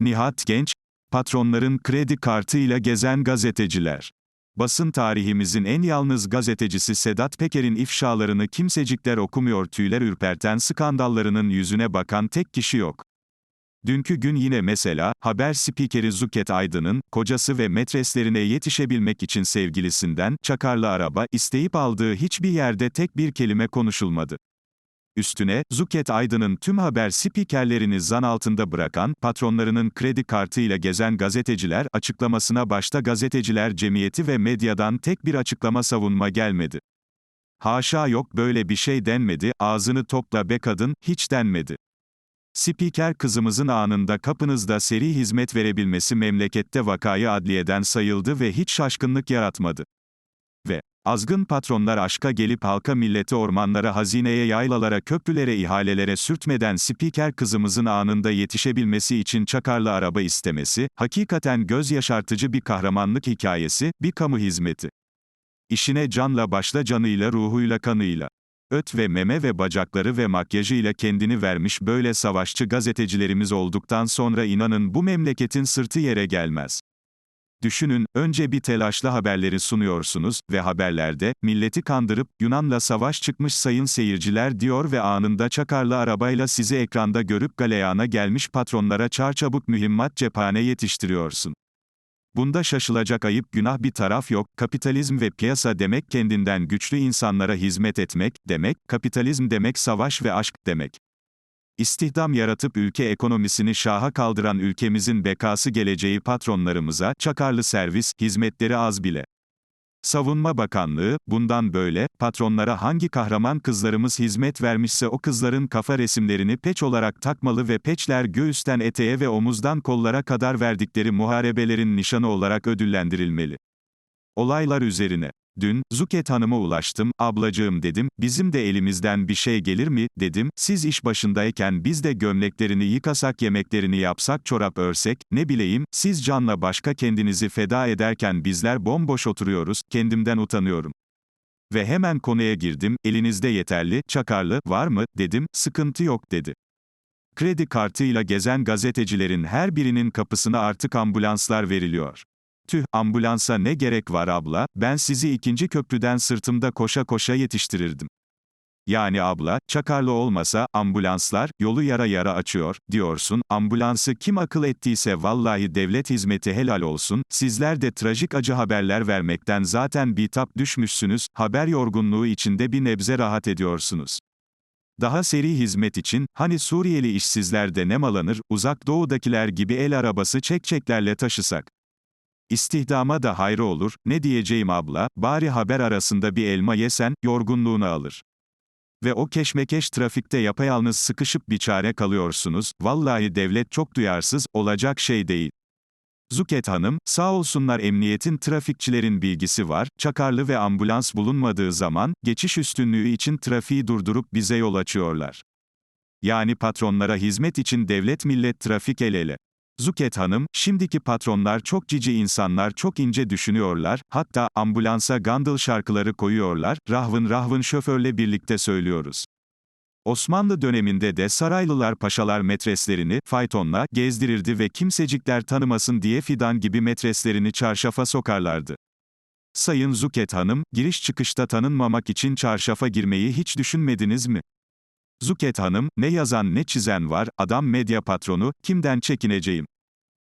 Nihat Genç, patronların kredi kartıyla gezen gazeteciler. Basın tarihimizin en yalnız gazetecisi Sedat Peker'in ifşalarını kimsecikler okumuyor tüyler ürperten skandallarının yüzüne bakan tek kişi yok. Dünkü gün yine mesela, haber spikeri Zuket Aydın'ın, kocası ve metreslerine yetişebilmek için sevgilisinden, çakarlı araba, isteyip aldığı hiçbir yerde tek bir kelime konuşulmadı. Üstüne, Zuket Aydın'ın tüm haber spikerlerini zan altında bırakan, patronlarının kredi kartıyla gezen gazeteciler, açıklamasına başta gazeteciler cemiyeti ve medyadan tek bir açıklama savunma gelmedi. Haşa yok böyle bir şey denmedi, ağzını topla be kadın, hiç denmedi. Spiker kızımızın anında kapınızda seri hizmet verebilmesi memlekette vakayı adliyeden sayıldı ve hiç şaşkınlık yaratmadı. Ve azgın patronlar aşka gelip halka millete ormanlara hazineye yaylalara köprülere ihalelere sürtmeden spiker kızımızın anında yetişebilmesi için çakarlı araba istemesi, hakikaten göz yaşartıcı bir kahramanlık hikayesi, bir kamu hizmeti. İşine canla başla canıyla ruhuyla kanıyla. Öt ve meme ve bacakları ve makyajıyla kendini vermiş böyle savaşçı gazetecilerimiz olduktan sonra inanın bu memleketin sırtı yere gelmez. Düşünün, önce bir telaşlı haberleri sunuyorsunuz ve haberlerde, milleti kandırıp, Yunan'la savaş çıkmış sayın seyirciler diyor ve anında çakarlı arabayla sizi ekranda görüp galeyana gelmiş patronlara çarçabuk mühimmat cephane yetiştiriyorsun. Bunda şaşılacak ayıp günah bir taraf yok, kapitalizm ve piyasa demek kendinden güçlü insanlara hizmet etmek, demek, kapitalizm demek savaş ve aşk, demek. İstihdam yaratıp ülke ekonomisini şaha kaldıran ülkemizin bekası geleceği patronlarımıza, çakarlı servis, hizmetleri az bile. Savunma Bakanlığı, bundan böyle, patronlara hangi kahraman kızlarımız hizmet vermişse o kızların kafa resimlerini peç olarak takmalı ve peçler göğüsten eteğe ve omuzdan kollara kadar verdikleri muharebelerin nişanı olarak ödüllendirilmeli. Olaylar üzerine. Dün, Zuket Hanım'a ulaştım, ablacığım dedim, bizim de elimizden bir şey gelir mi, dedim, siz iş başındayken biz de gömleklerini yıkasak yemeklerini yapsak çorap örsek, ne bileyim, siz canla başka kendinizi feda ederken bizler bomboş oturuyoruz, kendimden utanıyorum. Ve hemen konuya girdim, elinizde yeterli, çakarlı, var mı, dedim, sıkıntı yok dedi. Kredi kartıyla gezen gazetecilerin her birinin kapısına artık ambulanslar veriliyor. Tüh, ambulansa ne gerek var abla, ben sizi ikinci köprüden sırtımda koşa koşa yetiştirirdim. Yani abla, çakarlı olmasa, ambulanslar, yolu yara yara açıyor, diyorsun, ambulansı kim akıl ettiyse vallahi devlet hizmeti helal olsun, sizler de trajik acı haberler vermekten zaten bitap düşmüşsünüz, haber yorgunluğu içinde bir nebze rahat ediyorsunuz. Daha seri hizmet için, hani Suriyeli işsizler de nemalanır, uzak doğudakiler gibi el arabası çekçeklerle taşısak. İstihdama da hayrı olur, ne diyeceğim abla, bari haber arasında bir elma yesen, yorgunluğunu alır. Ve o keşmekeş trafikte yapayalnız sıkışıp bir çare kalıyorsunuz, vallahi devlet çok duyarsız, olacak şey değil. Zuket Hanım, sağ olsunlar emniyetin trafikçilerin bilgisi var, çakarlı ve ambulans bulunmadığı zaman, geçiş üstünlüğü için trafiği durdurup bize yol açıyorlar. Yani patronlara hizmet için devlet millet trafik el ele. Zuket Hanım, şimdiki patronlar çok cici insanlar çok ince düşünüyorlar, hatta ambulansa Gandıl şarkıları koyuyorlar, rahvın rahvın şoförle birlikte söylüyoruz. Osmanlı döneminde de Saraylılar paşalar metreslerini, faytonla, gezdirirdi ve kimsecikler tanımasın diye fidan gibi metreslerini çarşafa sokarlardı. Sayın Zuket Hanım, giriş çıkışta tanınmamak için çarşafa girmeyi hiç düşünmediniz mi? Zuket Hanım, ne yazan ne çizen var, adam medya patronu, kimden çekineceğim?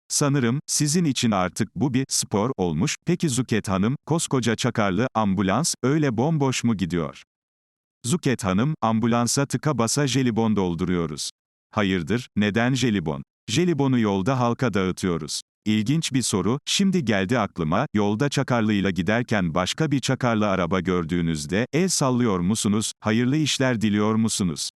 Sanırım, sizin için artık bu bir spor olmuş. Peki Zuket Hanım, koskoca çakarlı ambulans öyle bomboş mu gidiyor? Zuket Hanım, ambulansa tıka basa jelibon dolduruyoruz. Hayırdır, neden jelibon? Jelibonu yolda halka dağıtıyoruz. İlginç bir soru, şimdi geldi aklıma, yolda çakarlıyla giderken başka bir çakarlı araba gördüğünüzde, el sallıyor musunuz, hayırlı işler diliyor musunuz?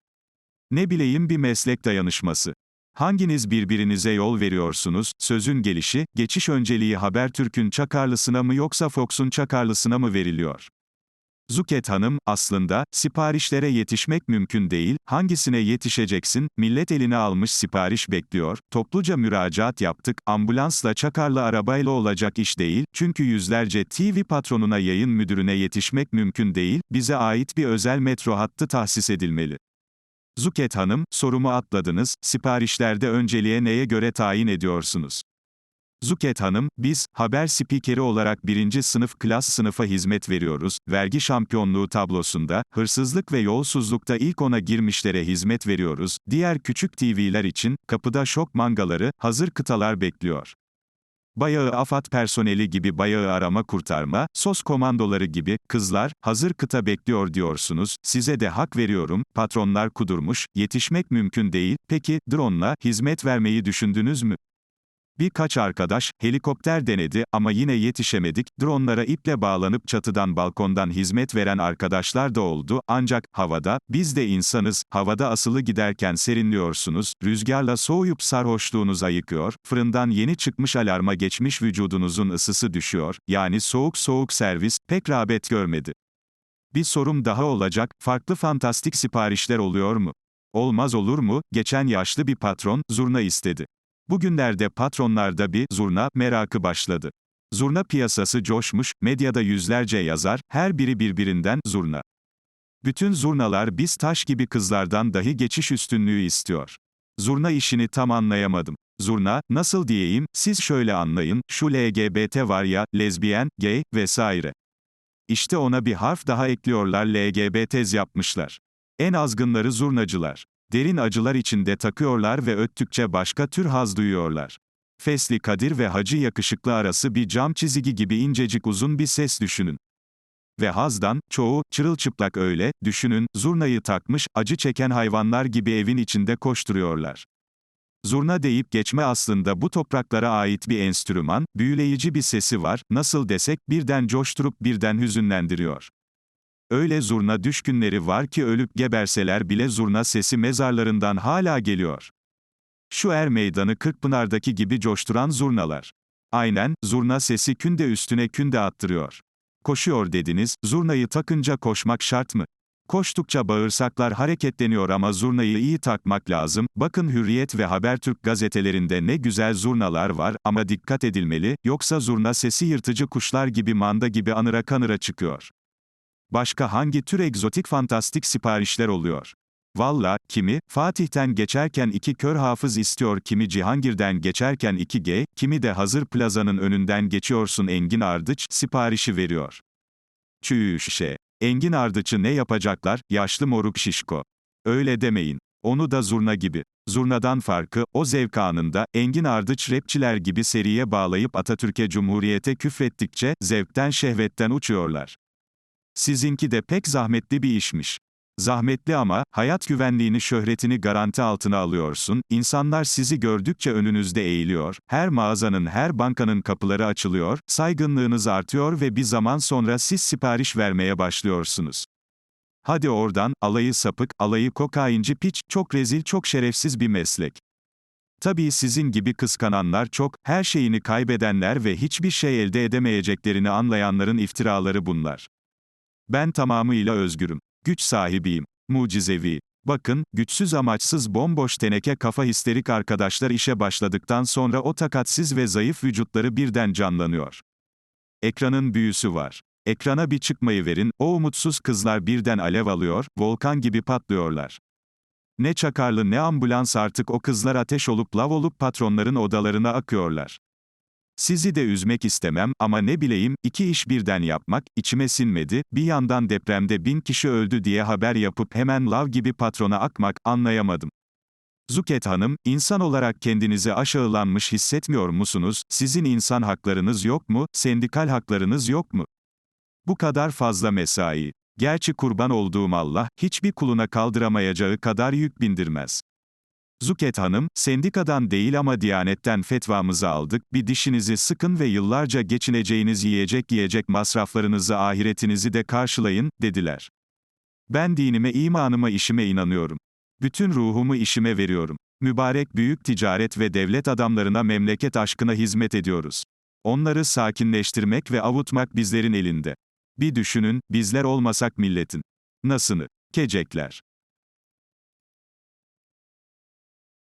Ne bileyim bir meslek dayanışması. Hanginiz birbirinize yol veriyorsunuz? Sözün gelişi, geçiş önceliği Habertürk'ün çakarlısına mı yoksa Fox'un çakarlısına mı veriliyor? Zuket Hanım, aslında, siparişlere yetişmek mümkün değil, hangisine yetişeceksin, millet eline almış sipariş bekliyor, topluca müracaat yaptık, ambulansla çakarlı arabayla olacak iş değil, çünkü yüzlerce TV patronuna yayın müdürüne yetişmek mümkün değil, bize ait bir özel metro hattı tahsis edilmeli. Zuket Hanım, sorumu atladınız, siparişlerde önceliğe neye göre tayin ediyorsunuz? Zuket Hanım, biz, haber spikeri olarak birinci sınıf klas sınıfa hizmet veriyoruz, vergi şampiyonluğu tablosunda, hırsızlık ve yolsuzlukta ilk ona girmişlere hizmet veriyoruz, diğer küçük TV'ler için, kapıda şok mangaları, hazır kıtalar bekliyor. Bayağı AFAD personeli gibi bayağı arama kurtarma, sos komandoları gibi, kızlar, hazır kıta bekliyor diyorsunuz, size de hak veriyorum, patronlar kudurmuş, yetişmek mümkün değil, peki, drone'la, hizmet vermeyi düşündünüz mü? Birkaç arkadaş, helikopter denedi ama yine yetişemedik, dronlara iple bağlanıp çatıdan balkondan hizmet veren arkadaşlar da oldu, ancak, havada, biz de insanız, havada asılı giderken serinliyorsunuz, rüzgarla soğuyup sarhoşluğunuz ayıkıyor, fırından yeni çıkmış alarma geçmiş vücudunuzun ısısı düşüyor, yani soğuk soğuk servis, pek rağbet görmedi. Bir sorum daha olacak, farklı fantastik siparişler oluyor mu? Olmaz olur mu, geçen yaşlı bir patron, zurna istedi. Bugünlerde patronlarda bir zurna merakı başladı. Zurna piyasası coşmuş, medyada yüzlerce yazar, her biri birbirinden zurna. Bütün zurnalar biz taş gibi kızlardan dahi geçiş üstünlüğü istiyor. Zurna işini tam anlayamadım. Zurna, nasıl diyeyim, siz şöyle anlayın, şu LGBT var ya, lezbiyen, gay, vesaire. İşte ona bir harf daha ekliyorlar LGBTZ yapmışlar. En azgınları zurnacılar. Derin acılar içinde takıyorlar ve öttükçe başka tür haz duyuyorlar. Fesli Kadir ve Hacı yakışıklı arası bir cam çizgi gibi incecik uzun bir ses düşünün. Ve hazdan, çoğu, çırılçıplak öyle, düşünün, zurnayı takmış, acı çeken hayvanlar gibi evin içinde koşturuyorlar. Zurna deyip geçme aslında bu topraklara ait bir enstrüman, büyüleyici bir sesi var, nasıl desek, birden coşturup birden hüzünlendiriyor. Öyle zurna düşkünleri var ki ölüp geberseler bile zurna sesi mezarlarından hala geliyor. Şu er meydanı Kırkpınar'daki gibi coşturan zurnalar. Aynen, zurna sesi künde üstüne künde attırıyor. Koşuyor dediniz, zurnayı takınca koşmak şart mı? Koştukça bağırsaklar hareketleniyor ama zurnayı iyi takmak lazım. Bakın Hürriyet ve Habertürk gazetelerinde ne güzel zurnalar var ama dikkat edilmeli, yoksa zurna sesi yırtıcı kuşlar gibi manda gibi anıra kanıra çıkıyor. Başka hangi tür egzotik fantastik siparişler oluyor? Valla, kimi, Fatih'ten geçerken iki kör hafız istiyor, kimi Cihangir'den geçerken 2G, kimi de hazır plazanın önünden geçiyorsun Engin Ardıç, siparişi veriyor. Çüğüşe. Engin Ardıç'ı ne yapacaklar, yaşlı moruk şişko. Öyle demeyin. Onu da zurna gibi. Zurnadan farkı, o zevk anında, Engin Ardıç rapçiler gibi seriye bağlayıp Atatürk'e Cumhuriyete küfrettikçe, zevkten şehvetten uçuyorlar. Sizinki de pek zahmetli bir işmiş. Zahmetli ama, hayat güvenliğini şöhretini garanti altına alıyorsun, insanlar sizi gördükçe önünüzde eğiliyor, her mağazanın her bankanın kapıları açılıyor, saygınlığınız artıyor ve bir zaman sonra siz sipariş vermeye başlıyorsunuz. Hadi oradan, alayı sapık, alayı kokainci piç, çok rezil çok şerefsiz bir meslek. Tabii sizin gibi kıskananlar çok, her şeyini kaybedenler ve hiçbir şey elde edemeyeceklerini anlayanların iftiraları bunlar. Ben tamamıyla özgürüm. Güç sahibiyim. Mucizevi. Bakın, güçsüz amaçsız bomboş teneke kafa histerik arkadaşlar işe başladıktan sonra o takatsiz ve zayıf vücutları birden canlanıyor. Ekranın büyüsü var. Ekrana bir çıkmayı verin, o umutsuz kızlar birden alev alıyor, volkan gibi patlıyorlar. Ne çakarlı ne ambulans artık o kızlar ateş olup lav olup patronların odalarına akıyorlar. Sizi de üzmek istemem ama ne bileyim, iki iş birden yapmak, içime sinmedi, bir yandan depremde bin kişi öldü diye haber yapıp hemen lav gibi patrona akmak, anlayamadım. Zuket Hanım, insan olarak kendinizi aşağılanmış hissetmiyor musunuz, sizin insan haklarınız yok mu, sendikal haklarınız yok mu? Bu kadar fazla mesai. Gerçi kurban olduğum Allah, hiçbir kuluna kaldıramayacağı kadar yük bindirmez. Zuket Hanım, sendikadan değil ama Diyanet'ten fetvamızı aldık, bir dişinizi sıkın ve yıllarca geçineceğiniz yiyecek yiyecek masraflarınızı ahiretinizi de karşılayın, dediler. Ben dinime imanıma işime inanıyorum. Bütün ruhumu işime veriyorum. Mübarek büyük ticaret ve devlet adamlarına memleket aşkına hizmet ediyoruz. Onları sakinleştirmek ve avutmak bizlerin elinde. Bir düşünün, bizler olmasak milletin. Nasını? Kecekler.